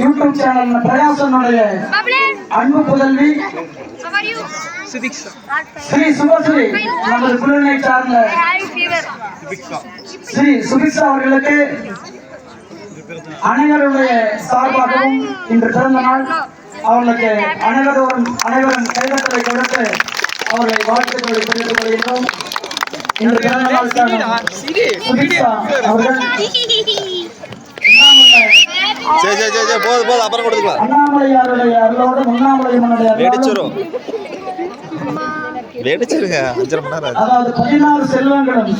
YouTube channel பிரயாசனுடைய அன்பு புதல்வி ஸ்ரீ சுபஸ்ரீ நமது குழுவினை சார்ந்த ஸ்ரீ சுபிக்ஷா அவர்களுக்கு அனைவருடைய சார்பாகவும் இன்று பிறந்த நாள். அவர்களுக்கு அனைவரும் அனைவரும் கைதட்டலை கொடுத்து அவர்களை வாழ்த்துக்களை தெரிவித்துக் கொள்கின்றோம். இன்று பிறந்த நாள் சுபிக்ஷா அவர்கள். சரி சரி சரி சரி போதும் போதும் அப்புறம் கொடுத்துக்கலாம். வெடிச்சிரும். வெடிச்சிருங்க அஞ்சரை மணி நேரம். அதாவது பதினாறு செல்வங்களும்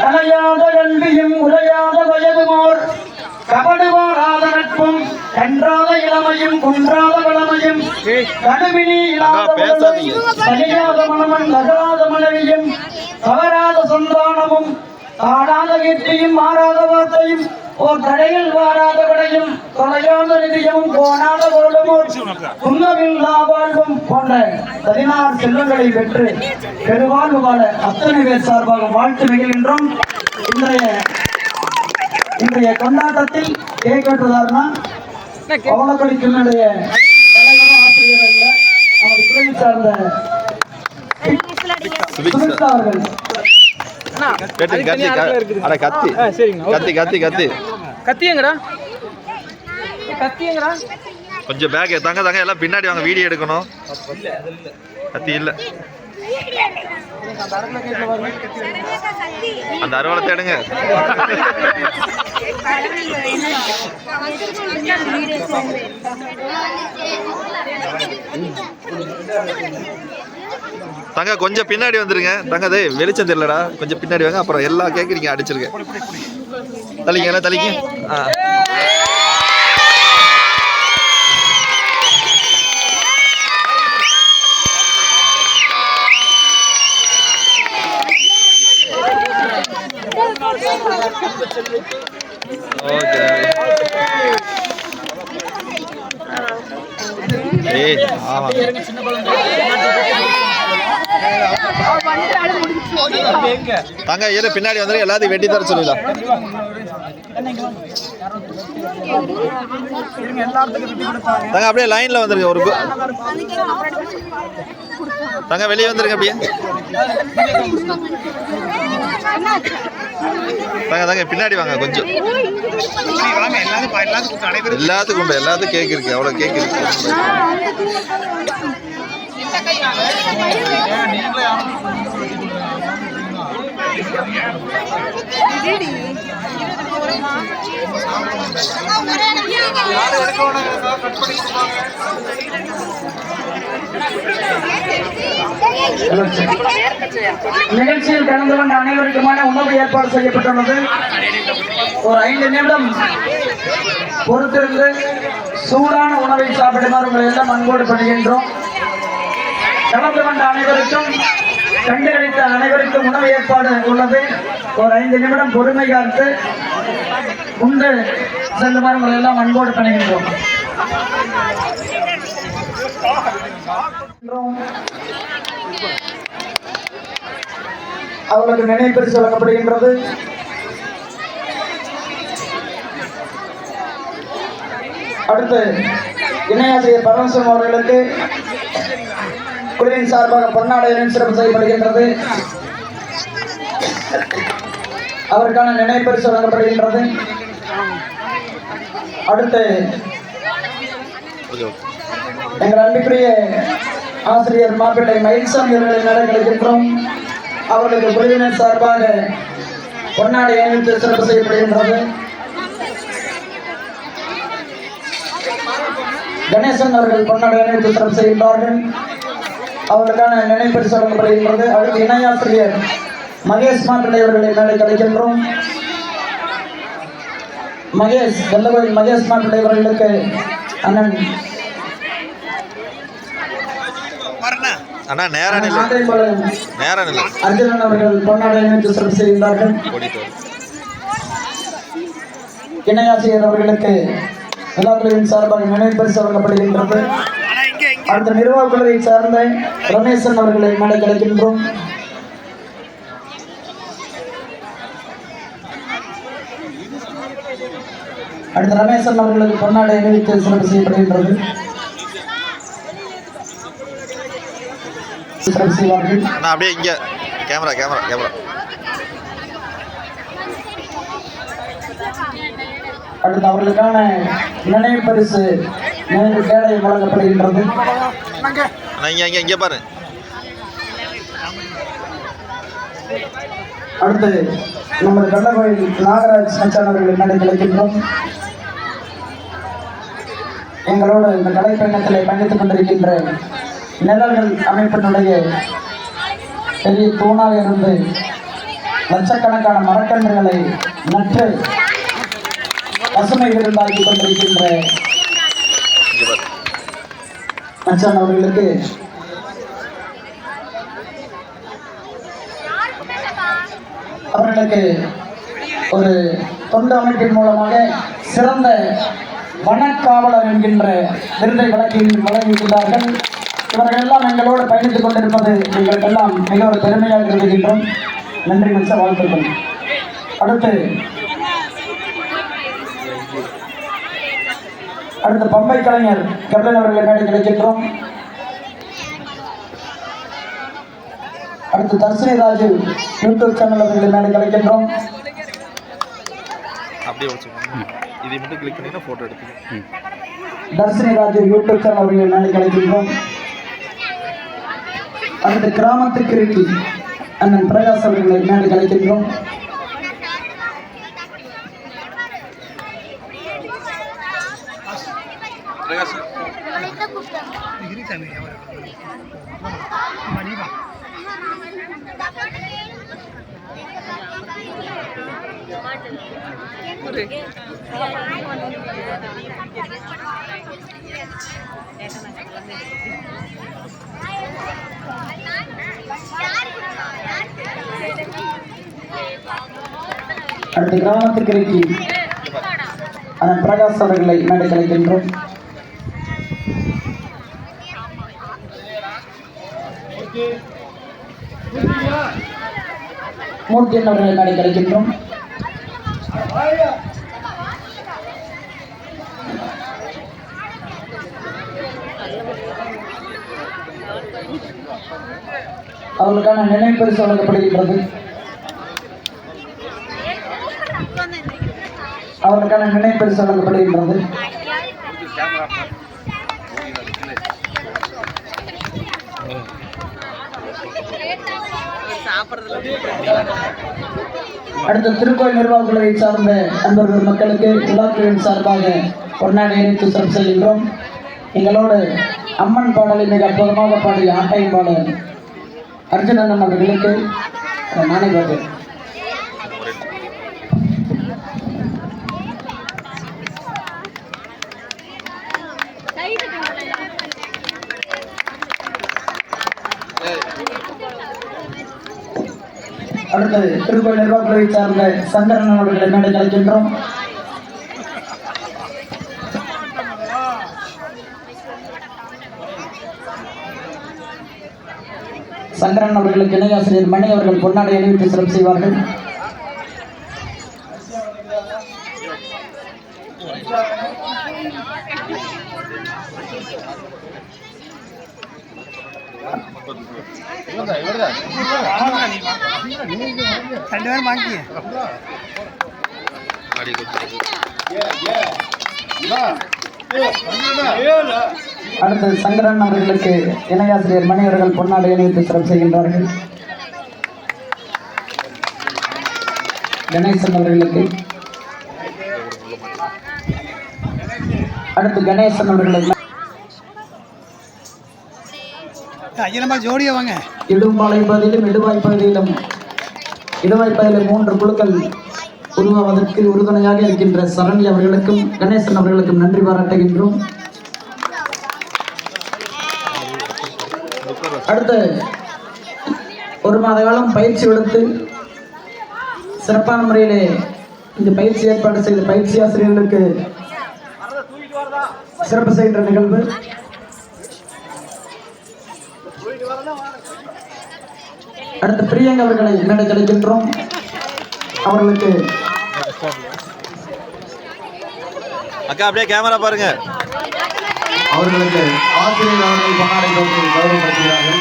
கலையாத கல்வியும் உரையாத வயதுமோர் கபடுவாராத நட்பும் கன்றாத இளமையும் குன்றாத வளமையும் கடுவினி இல்லாத மனமும் நகராத மனைவியும் தவறாத சந்தானமும் ஆடாத கீர்த்தியும் மாறாத வார்த்தையும் ஓர் தடையில் வாராத விடையும் தொலையாத நிதியமும் போனாத பொருளும் குன்னவில்லா வாழ்வும் போன்ற பதினாறு செல்வங்களை பெற்று பெருவாழ்வு வாழ அத்தனை பேர் சார்பாக வாழ்த்து மகிழ்கின்றோம். இன்றைய இன்றைய கொண்டாட்டத்தில் கேக் வெட்டுவதார்னா அவலக்கடிக்கினுடைய தலைவரும் ஆசிரியர் நமது துறை சார்ந்த அவர்கள் கட்டி கத்தி க- அட கத்தி. கத்தி கத்தி கத்தி. கத்தியங்கடா. கத்தியங்கடா. கொஞ்சம் பேக் தாங்க தாங்க எல்லாம் பின்னாடி வாங்க வீடியோ எடுக்கணும். கத்தி இல்ல. அந்த அருவாளத்தை எடுங்க தங்க கொஞ்சம் பின்னாடி வந்துருங்க. தங்க அதே வெளிச்சம் தெரியலடா. கொஞ்சம் பின்னாடி வாங்க அப்புறம் எல்லா கேக்கு நீங்க அடிச்சிருங்க. தலிங்க எல்லாம் தலிங்க ஆ. ஓகே ஏய் ஆமா. தாங்க இரு பின்னாடி வந்துரு எல்லாத்தையும் வெட்டி தர சொல்லிடலாம். தங்க அப்படியே லைன்ல வந்துருங்க ஒரு கு- தங்க வெளியே வந்துருங்க அப்படியே. தங்க தங்க பின்னாடி வாங்க கொஞ்சம். எல்லாத்துக்கும் எல்லாத்துக்கும் கேக் இருக்கு அவ்வளவு கேக் இருக்கு. நிகழ்ச்சியில் கலந்து கொண்ட அனைவருக்குமான உணவு ஏற்பாடு செய்யப்பட்டுள்ளது. ஒரு ஐந்து நிமிடம் பொறுத்திருந்து சூடான உணவை சாப்பிடுமாறு உங்களை எல்லாம் அன்போடு பணிகின்றோம். கலந்து கொண்ட அனைவருக்கும் கண்டுகளித்த அனைவருக்கும் உணவு ஏற்பாடு உள்ளது. ஒரு ஐந்து நிமிடம் பொறுமை காத்து உண்டு. செல்லுமாறு உங்களை எல்லாம் அன்போடு பணிகின்றோம். அவர்களுக்கு நினைப்பரிசு வழங்கப்படுகின்றது. அடுத்து இணையாசிரியர் பரமசிவம் அவர்களுக்கு குழுவின் சார்பாக பொன்னாடையுடன் சிறப்பு செய்யப்படுகின்றது அவருக்கான நினைப்பரிசு வழங்கப்படுகின்றது. அடுத்து எங்கள் அன்பிற்குரிய ஆசிரியர் மாப்பிள்ளை மயில்சாமி அவர்களை நட கிடைக்கின்றோம் அவர்களுக்கு குழுவினர் சார்பாக பொன்னாடை அணிவித்து சிறப்பு செய்யப்படுகின்றது. கணேசன் அவர்கள் பொன்னாடை அணிவித்து சிறப்பு செய்கின்றார்கள். அவர்களுக்கான நினைப்பரிசு வழங்கப்படுகின்றது அடுத்து இணையாசிரியர் மகேஷ் மாப்பிள்ளை அவர்களை மேலே கிடைக்கின்றோம் மகேஷ் வெள்ளகோயில் மகேஷ் மாப்பிள்ளை அவர்களுக்கு அண்ணன். அண்ணா நேரம் இல்லை ஆந்தைப்பாளையம் நேரம் இல்லை அர்ஜுனன் அவர்கள் பொன்னாடை அணிவித்து சிறப்பு செய்கின்றார்கள். இணையாசிரியர் அவர்களுக்கு விழாக்குழுவின் சார்பாக நினைப்பரிசு வழங்கப்படுகின்றது அடுத்த நிர்வாக குழுவை சார்ந்த ரமேசன் அவர்களை மேலே கிடைக்கின்றோம் அடுத்த ரமேசன் அவர்களுக்கு பொன்னாடை அணிவித்து சிறப்பு செய்யப்படுகின்றது. சிறப்பு செய்வார்கள். அப்படியே இங்கே. Camera camera camera. அடுத்து அவர்களுக்கான நினைவு பரிசு நினைவு கேடை வழங்கப்படுகின்றது. அடுத்து நமது கள்ளக்கோயில் நாகராஜ் மச்சான் அவர்கள் மேடை கிடைக்கின்றோம் எங்களோடு இந்த கலை பயணத்தில் பயணித்துக் கொண்டிருக்கின்ற நிழல்கள் அமைப்பினுடைய பெரிய தூணாக இருந்து லட்சக்கணக்கான மரக்கன்றுகளை நட்டு பசுமை விருந்தாக்கி கொண்டிருக்கின்ற மச்சான் அவர்களுக்கு அவர்களுக்கு ஒரு தொண்டு அமைப்பின் மூலமாக சிறந்த வனக்காவலர் என்கின்ற விருதை வழங்கி வழங்கியுள்ளார்கள் இவர்கள் எல்லாம் எங்களோடு பயணித்துக் கொண்டிருப்பது எங்களுக்கெல்லாம் மிக ஒரு பெருமையாக இருக்கின்றோம் நன்றி மிச்சம் வாழ்த்துக்கள். அடுத்து அடுத்து பம்பை கலைஞர் கபிலன் அவர்களை மேடை கிடைக்கின்றோம். அடுத்து தர்சினி ராஜு யூடியூப் சேனல் அவர்களை மேடை கிடைக்கின்றோம். அப்படியே இதை மட்டும் கிளிக் பண்ணிங்கன்னா ஃபோட்டோ எடுத்துக்கோ. தர்சினி ராஜு யூடியூப் சேனல் அவர்களை மேடை கிடைக்கின்றோம். அடுத்து கிராமத்து கிருக்கி அண்ணன் பிரகாஷ் அவர்களை மேடை கிடைக்கின்றோம். அடுத்து கிராமத்து கிருக்கி அண்ணன் பிரகாஷ் அவர்களை மேடை மூர்த்தி மூர்த்தியன் அவர்களை மேடை கிடைக்கின்றோம். அவர்களுக்கான நினைவு பரிசு வழங்கப்படுகின்றது. அவர்களுக்கான நினைவு பரிசு வழங்கப்படுகின்றது. அடுத்த திருக்கோயில் நிர்வாக குழுவை சார்ந்த அன்பர்கள் மக்களுக்கு விழாக்குழுவின் சார்பாக பொன்னாடி இணைத்து சிறப்பு செல்கின்றோம். எங்களோடு அம்மன் பாடலை மிக அற்புதமாக பாடிய ஆட்டையும் பாடல் அர்ஜுனன் அவர்களுக்கு நானே அடுத்து திருக்கோயில் நிர்வாக சார்ந்த சந்திரன் அவர்களை மேடை கிடைக்கின்றோம் சங்கரன் அவர்களுக்கு இணையாசிரியர் மணி அவர்கள் பொன்னாடை அணிவித்து சிறப்பு செய்வார்கள். அடி கொடுத்து அடுத்து சங்கரன் அவர்களுக்கு இணையாசிரியர் மணி அவர்கள் பொன்னாடை அணிவித்து சிறப்பு செய்கின்றார்கள். கணேசன் அவர்களுக்கு. அடுத்து கணேசன் அவர்களை ஐயனம்மா ஜோடியா வாங்க. இடும்பாலை பகுதியிலும் இடுவாய் பகுதியிலும் இடுவாய் மூன்று குழுக்கள் உருவாவதற்கு உறுதுணையாக இருக்கின்ற சரணி அவர்களுக்கும் கணேசன் அவர்களுக்கும் நன்றி பாராட்டுகின்றோம். அடுத்த ஒரு மாத காலம் பயிற்சி எடுத்து சிறப்பான முறையிலே இந்த பயிற்சி ஏற்பாடு செய்த பயிற்சி ஆசிரியர்களுக்கு சிறப்பு செய்கின்ற நிகழ்வு. அடுத்து பிரியங்கா அவர்களை மேடை கிடைக்கின்றோம் அவர்களுக்கு அக்கா அப்படியே கேமரா பாருங்க. அவர்களுக்கு ஆசிரியர் அவர்கள் பொன்னாடை போட்டு கௌரவப்படுத்துகிறார்கள்.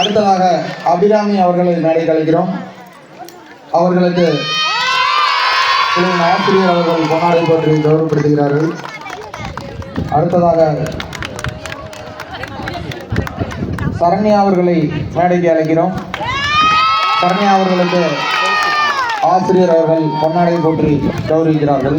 அடுத்ததாக அபிராமி அவர்களை மேடை கழிக்கிறோம் அவர்களுக்கு ஆசிரியர் அவர்கள் பொன்னாடை போட்டு கௌரவப்படுத்துகிறார்கள். அடுத்ததாக சரண்யா அவர்களை மேடைக்கு அழைக்கிறோம். சரண்யா அவர்களுக்கு ஆசிரியர் அவர்கள் பொன்னாடை போற்றி கௌரவிக்கிறார்கள்.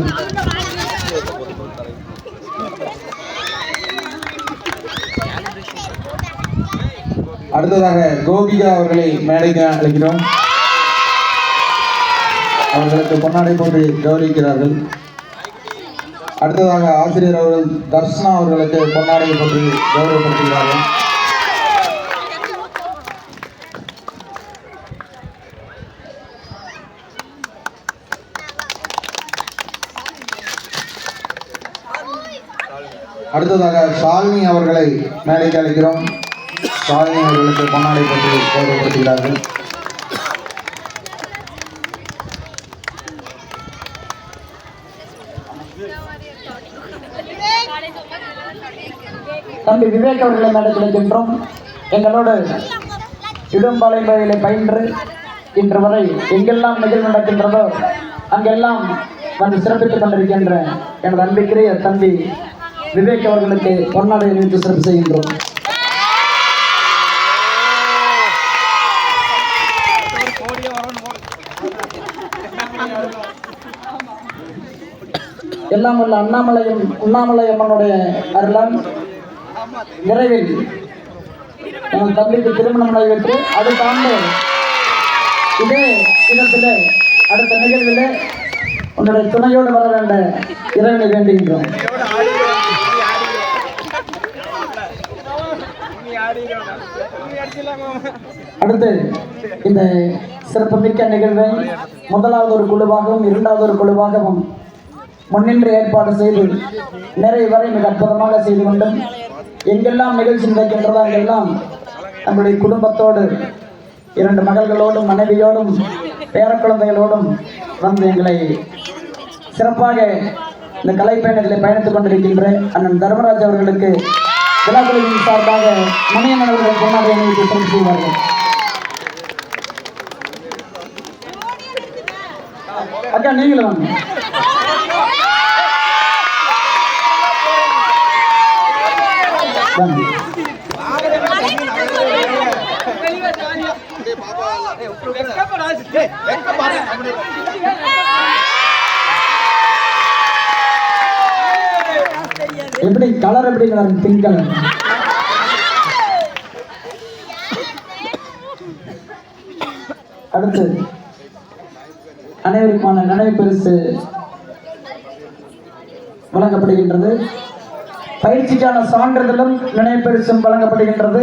அடுத்ததாக கோபிகா அவர்களை மேடைக்கு அழைக்கிறோம். அவர்களுக்கு பொன்னாடை போட்டு கௌரவிக்கிறார்கள். அடுத்ததாக ஆசிரியர் அவர்கள் தர்ஷனா அவர்களுக்கு பொன்னாடை போட்டு கௌரவப்படுத்துகிறார்கள். அடுத்ததாக ஷாலினி அவர்களை மேடைக்கு அழைக்கிறோம் ஷாலினி அவர்களுக்கு பொன்னாடை பற்றி கௌரவப்படுத்துகிறார்கள் தம்பி விவேக் அவர்களை மேடத்தில் அழைக்கின்றோம் எங்களோடு இடும்பாளையம் பயின்று இன்று வரை எங்கெல்லாம் நிகழ்வு நடக்கின்றதோ அங்கெல்லாம் வந்து சிறப்பித்துக் கொண்டிருக்கின்ற எனது அன்பிற்குரிய தம்பி விவேக் அவர்களுக்கு பொன்னாடை அணிவித்து சிறப்பு செய்கின்றோம். எல்லாம் உள்ள அண்ணாமலையும் உண்ணாமலை அம்மனுடைய அருளால் நிறைவில் என் தம்பிக்கு திருமணம் நடைபெற்று அடுத்த ஆண்டு இதே இடத்திலே அடுத்த நிகழ்விலே உன்னுடைய துணையோடு வர வேண்ட இறைவனை வேண்டுகின்றோம். அடுத்து இந்த சிறப்புமிக்க நிகழ்வை முதலாவது ஒரு குழுவாகவும் இரண்டாவது ஒரு குழுவாகவும் முன்னின்று ஏற்பாடு செய்து நிறைய வரை மிக அற்புதமாக செய்து கொண்டும் எங்கெல்லாம் நிகழ்ச்சி நடக்கின்றதோ அங்கெல்லாம் நம்முடைய குடும்பத்தோடு இரண்டு மகள்களோடும் மனைவியோடும் பேரக்குழந்தைகளோடும் வந்து எங்களை சிறப்பாக இந்த கலைப்பயணத்தில் பயணித்துக் கொண்டிருக்கின்ற அண்ணன் தர்மராஜ் அவர்களுக்கு விழாக்குழுவின் சார்பாக மணியன் அவர்கள் பொன்னாடை அணிவித்து சிறப்பு செய்வார்கள் அக்கா நீங்களும் வாங்க வாங்க எப்படி கலர் எப்படி கலர் பிங்க் கலர் அடுத்து அனைவருக்கான நினைவு பரிசு வழங்கப்படுகின்றது. பயிற்சிக்கான சான்றிதழும் நினைவு பரிசும் வழங்கப்படுகின்றது.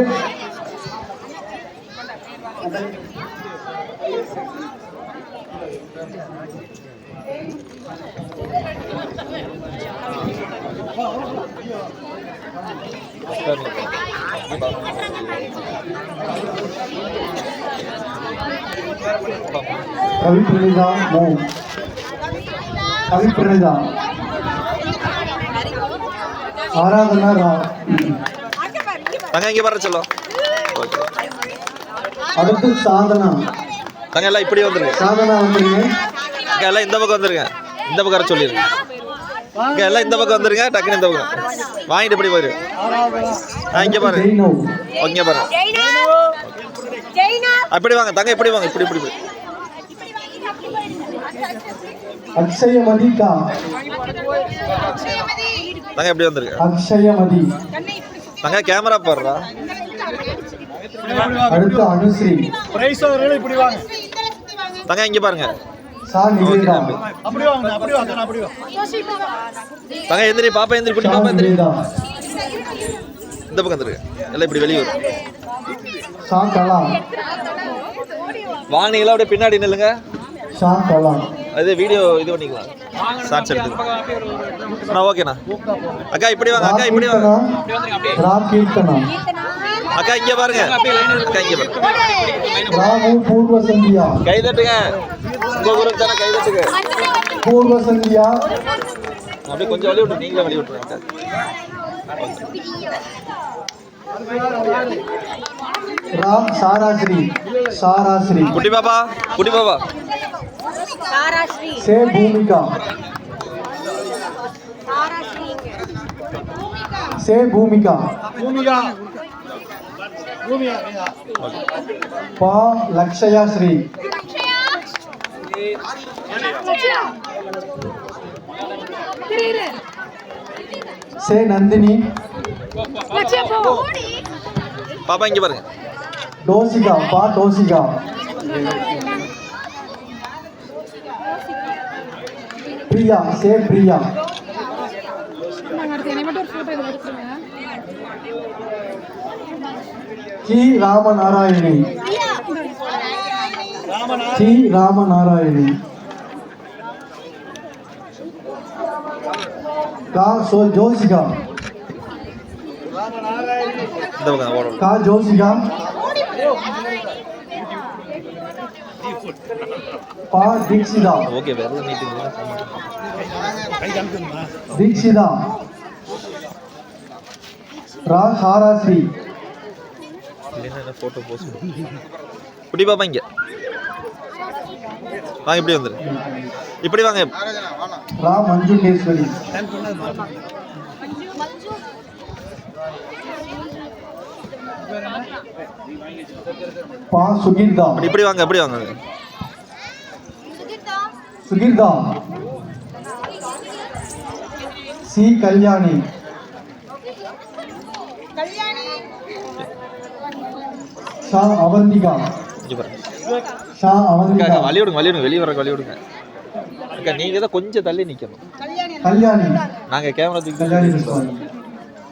கவிப்பிரணிதா மோ கவிப்பிரணிதா ஆராதனா ரா தங்க இங்கே வர சொல்லும். அடுத்து சாதனா. தங்க எல்லாம் இப்படி வந்துருங்க. சாதனா வந்துருங்க. அக்கா எல்லாம் இந்த பக்கம் வந்துருங்க. இந்த பக்கம் வர சொல்லிடுங்க அக்கா எல்லாம் இந்த பக்கம் வந்துருங்க. டக்குனு இந்த பக்கம். வாங்கிட்டு இப்படி போயிரு. ஆ இங்கே பாருங்க ஜெய்னோ. இங்கே பாருங்க ஜெய்னா. ஜெய்னா. அப்படி வாங்க தங்க இப்படி வாங்க இப்படி இப்படி இப்படி. அக்ஷயமதிகா. தங்க எப்படி வந்துருங்க அக்ஷயமதி. தங்க கேமரா பாடுறா. அடுத்து அனுஸ்ரீ. பிரைஸ் அவர்கள் இப்படி வாங்க. தங்க இங்கே பாருங்க. தங்க எந்திரி பாப்பா எந்திரி குட்டி பாப்பா எந்திரி. இந்த பக்கம் வந்துருங்க. எல்லாம் இப்படி வெளியே வரும். சா கலா வாங்கினீங்களா? அப்படியே பின்னாடி நில்லுங்க. அது வீடியோ இது பண்ணிக்கலாம். ஷார்ட்ஸ் எடுத்து நான் ஓகேண்ணா அக்கா இப்படி வாங்க அக்கா இப்படி வாங்க. அக்கா இங்க பாருங்க. அக்கா இங்க பாருங்க. கை தட்டுங்க உங்க குரூப் தானே கை தட்டுங்க பூர்வ சந்தியா. அப்படியே கொஞ்சம் வழி விட்டு நீங்களே வழி விட்டுருங்க ராம் சாராஸ்ரீ சாராஸ்ரீ. குட்டி பாப்பா குட்டி பாப்பா. தாராஸ்ரீ சே பூமிகா. சே பூமிகா. பா லக்ஷயா? ஸ்ரீ சே நந்தினி. பாப்பா இங்க பாருங்க. டோசிகா பா டோசிகா. பிரியா சே பிரியா. கி ராமநாராயணி. கி ராமநாராயணி. கா சோ ஜோசிகா இந்த கா ஜோசிகா பா தீக்ஷிதா ஓகே வேற நீட்டுங்க தீக்ஷிதா ரா சாராஸ்ரீ போட்டோ ஃபோட்டோ போஸ்ட் குடி பாப்பா இங்க வாங்க இப்படி வந்துரு இப்படி வாங்க. ரா மஞ்சுகேஸ்வரி. பா சுகீர்தா இப்படி வாங்க இப்படி வாங்க. சுகீர்தா சி கல்யாணி. கல்யாணி. ஷா அவந்திகா. ஷா அவந்திகா. வழி விடுங்க வழி விடுங்க வெளியே வர வழி விடுங்க அக்கா நீங்க தான் கொஞ்சம் தள்ளி நிக்கணும். கல்யாணி. நாங்க கேமரா தூக்கி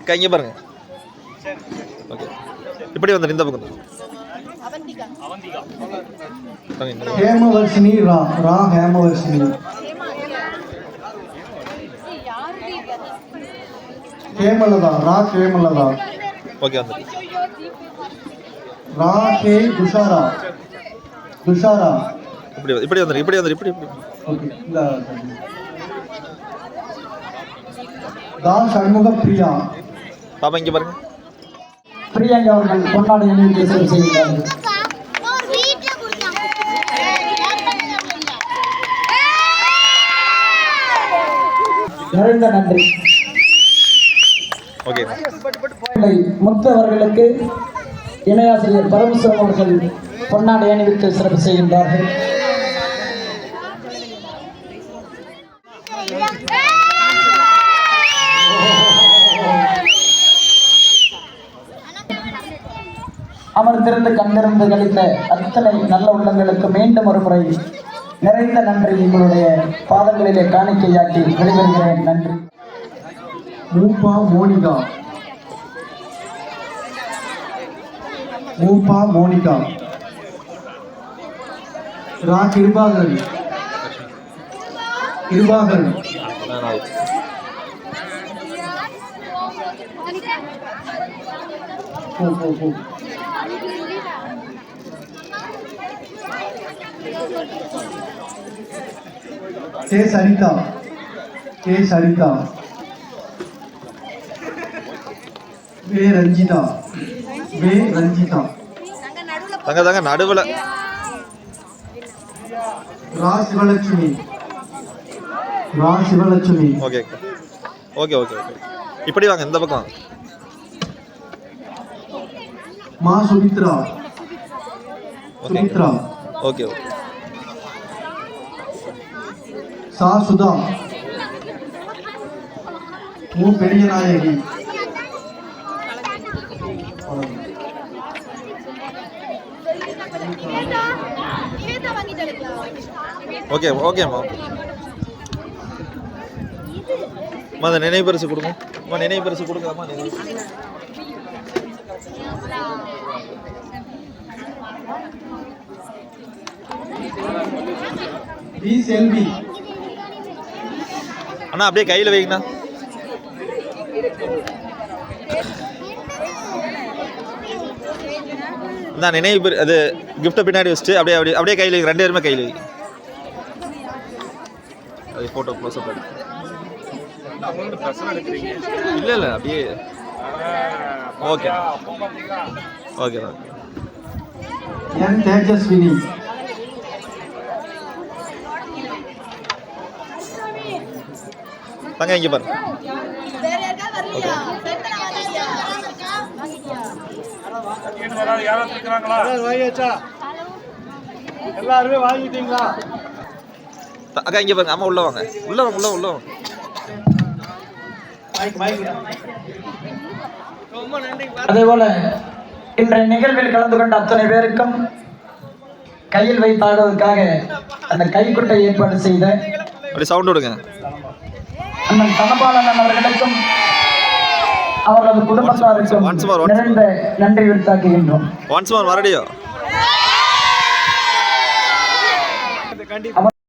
அக்கா இங்க பாருங்க. ஓகே. இப்படி வந்துரு இந்த பக்கம். ஹேமவர்ஷினி ரா ரா ஹேமவர்ஷினி. ஹேமலதா ரா ஹேமலதா ஓகே வந்துரு ரா கே துஷாரா. துஷாரா. இப்படி வந்து- இப்படி வந்துரு இப்படி வந்துரு இப்படி இப்படி. ஓகே இந்த தா சண்முக பிரியா பாப்பா இங்க பாருங்க. பிரியங்கா அவர்கள் நினைவு சிறப்பு செய்கிறார்கள் நிறைந்த நன்றி. ஓகே இல்லை, முத்து அவர்களுக்கு இணையாசிரியர் பரமசிவம் அவர்கள் பொன்னாடை அணிவித்து சிறப்பு செய்கின்றார்கள். அமர்ந்திருந்து கண்டிருந்து கழித்த அத்தனை நல்ல உள்ளங்களுக்கு மீண்டும் ஒரு முறை நிறைந்த நன்றி உங்களுடைய பாதங்களிலே காணிக்கையாக்கி வெளிவருகிறேன் நன்றி. மூப்பா மோனிகா. மூப்பா மோனிகா. ரா கிருபாகரன். கிருபாகரன். போ போ போ. K Saritha. K Saritha. V Ranjitha. V Ranjitha. தங்க தங்க நடுவுல. ரா சிவலட்சுமி. ரா Sivalakshmi. Okay. Okay okay okay. இப்படி வாங்க இந்த பக்கம் மா சுமித்ரா. சுமித்ரா. Okay okay. சா சுதா மு பெரிய நாயகி. ஓகே ஓகேம்மா அம்மா அந்த நினைவு பரிசு கொடுங்க. அம்மா நினைவு பரிசு கொடுங்க அம்மா நினைவு வி செல்வி. அண்ணா அப்படியே கையில் வைங்கண்ணா. இந்த நினைவு பெரு- அது கிஃப்ட்டை பின்னாடி வச்சுட்டு அப்படியே அப்படியே அப்படியே கையில் ரெண்டு பேருமே கையில் வைங்க. அது ஃபோட்டோ க்ளோஸ் அப் இல்லை இல்லை அப்படியே. ஓகே ஓகே ஓகே என் தேஜஸ்வினி தங்க இங்கே பாரு எல்லாருமே வாங்கிட்டீங்களா? அக்கா இங்கே பாருங்க அம்மா உள்ள வாங்க. உள்ள வாங்க உள்ள உள்ள வாங்க. அதேபோல இன்றைய நிகழ்வில் கலந்து கொண்ட அத்தனை பேருக்கும் கையில் வைத்தாடுவதற்காக அந்த கைக்குட்டை ஏற்பாடு செய்த அப்படி சவுண்ட் விடுங்க. அண்ணன் தனபாலன் அவர்களுக்கும் அவரது குடும்பத்தாருக்கும். நிறைந்த நன்றி மோர் மறுபடியும்